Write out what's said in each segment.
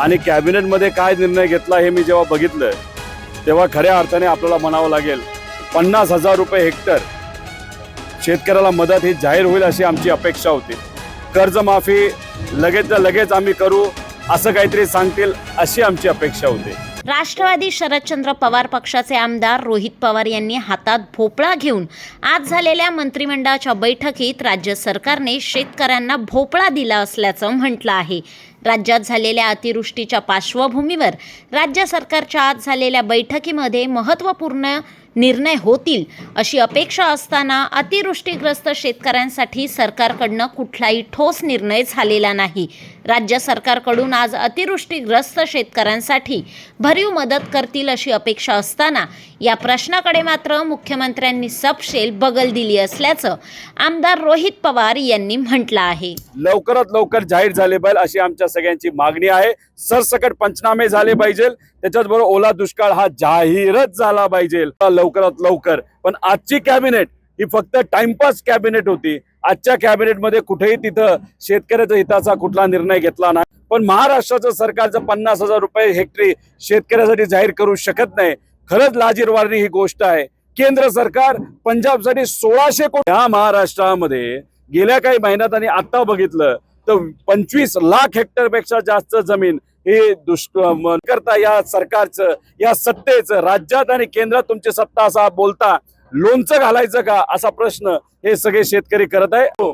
आणि कॅबिनेटमध्ये काय निर्णय घेतला हे मी जेव्हा बघितलं तेव्हा खऱ्या अर्थाने आपल्याला म्हणावं लागेल पन्नास हजार रुपये हेक्टर शेतकऱ्याला मदत ही जाहीर होईल अशी आमची अपेक्षा होती. कर्जमाफी लगेच लगेच आम्ही करू असं काहीतरी सांगतील अशी आमची अपेक्षा होती. राष्ट्रवादी शरदचंद्र पवार पक्षाचे आमदार रोहित पवार यांनी हातात भोपळा घेऊन आज झालेल्या मंत्रिमंडळाच्या बैठकीत राज्य सरकारने शेतकऱ्यांना भोपळा दिला असल्याचं म्हटलं आहे. राज्यात झालेल्या अतिवृष्टीच्या पार्श्वभूमीवर राज्य सरकारच्या आज झालेल्या बैठकीमध्ये महत्त्वपूर्ण निर्णय होतील अशी अपेक्षा असताना अतिवृष्टीग्रस्त शेतकऱ्यांसाठी सरकारकडनं कुठलाही ठोस निर्णय झालेला नाही. राज्य सरकारकडून आज अतिवृष्टीग्रस्त शेतकऱ्यांसाठी भरीव मदत करतील अशी अपेक्षा असताना या प्रश्नाकडे मात्र मुख्यमंत्र्यांनी सपशेल बगल दिली असल्याचं आमदार रोहित पवार यांनी म्हटलं आहे. लवकरात लवकर जाहीर झाले पाहिजे अशी आमच्या सगळ्यांची मागणी आहे. सरसकट पंचनामे झाले पाहिजे. त्याच्याचबरोबर ओला दुष्काळ हा जाहीरच झाला पाहिजे. लवकरात लवकर. पण आजची कॅबिनेट ही फक्त टाइमपास कॅबिनेट होती. आजच्या कॅबिनेटमध्ये कुठेही तिथं शेतकऱ्याच्या हिताचा कुठला निर्णय घेतला नाही. पण महाराष्ट्राचं सरकारचं पन्नास हजार रुपये हेक्टरी शेतकऱ्यासाठी जाहीर करू शकत नाही. खरंच लाजीरवारणी ही गोष्ट आहे. केंद्र सरकार पंजाबसाठी सोळाशे कोटी ह्या महाराष्ट्रामध्ये गेल्या काही महिन्यात आणि आता बघितलं तर पंचवीस लाख हेक्टरपेक्षा जास्त जमीन हे दुष्क करता या सरकारचं या सत्तेचं राज्यात आणि केंद्रात तुमची सत्ता असा बोलता लोणचं घालायचं का असा प्रश्न हे सगळे शेतकरी करत आहे. हो.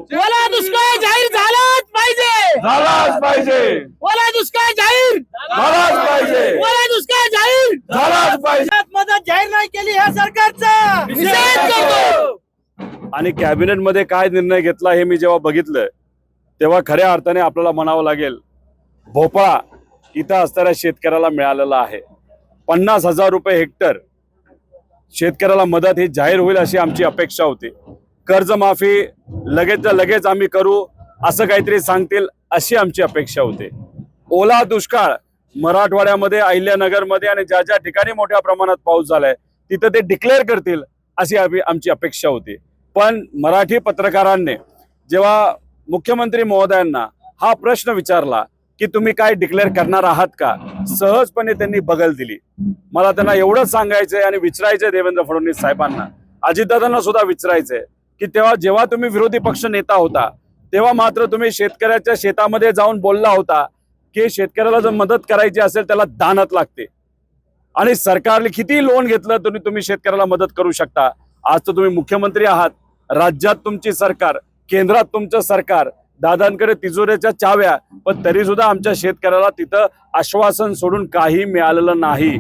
दुष्काळ जाहीर झालाच पाहिजे. झालाच पाहिजे. ओला दुष्काळ जाहीर. झालाच पाहिजे. ओला दुष्काळ जाहीर. झालाच पाहिजे. मदत जाहीर नाही केली ह्या सरकारचा. आणि कॅबिनेटमध्ये काय निर्णय घेतला हे मी जेव्हा बघितलं तेव्हा खऱ्या अर्थाने आपल्याला म्हणावं लागेल भोपळा इथं असणाऱ्या शेतकऱ्याला मिळालेला आहे. पन्नास हजार रुपये हेक्टर शेतकऱ्याला मदत ही जाहीर होईल अशी आमची अपेक्षा होती. कर्जमाफी लगेच लगेच आम्ही करू असं काहीतरी सांगतील अशी आमची अपेक्षा होती. ओला दुष्काळ मराठवाड्यामध्ये अहिल्यानगरमध्ये आणि ज्या ज्या ठिकाणी मोठ्या प्रमाणात पाऊस झालाय तिथं ते डिक्लेअर करतील अशी आम्ही आमची अपेक्षा होती. पण मराठी पत्रकारांनी जेव्हा मुख्यमंत्री महोदयांना हा प्रश्न विचारला की तुम्ही काय डिक्लेअर करणार आहात का? सहजपणे त्यांनी बगल दिली. मला त्यांना एवढंच सांगायचंय आणि विचारायचंय देवेंद्र फडणवीस साहेबांना. अजितदादांना सुद्धा विचारायचंय की तेव्हा जेव्हा तुम्ही विरोधी पक्ष नेता होता तेव्हा मात्र तुम्ही शेतकऱ्याच्या शेतामध्ये जाऊन बोलला होता की शेतकऱ्याला जर मदत करायची असेल त्याला दानत लागते. आणि सरकारने किती लोन घेतलं तरी तुम्ही शेतकऱ्याला मदत करू शकता. आज तर तुम्ही मुख्यमंत्री आहात. राज्यात तुमची सरकार केंद्रात तुमचं सरकार. दादांकडे तिजोऱ्याच्या चाव्या पण तरी सुद्धा आमच्या शेतकऱ्याला तिथं आश्वासन सोडून काही मिळालेलं नाही.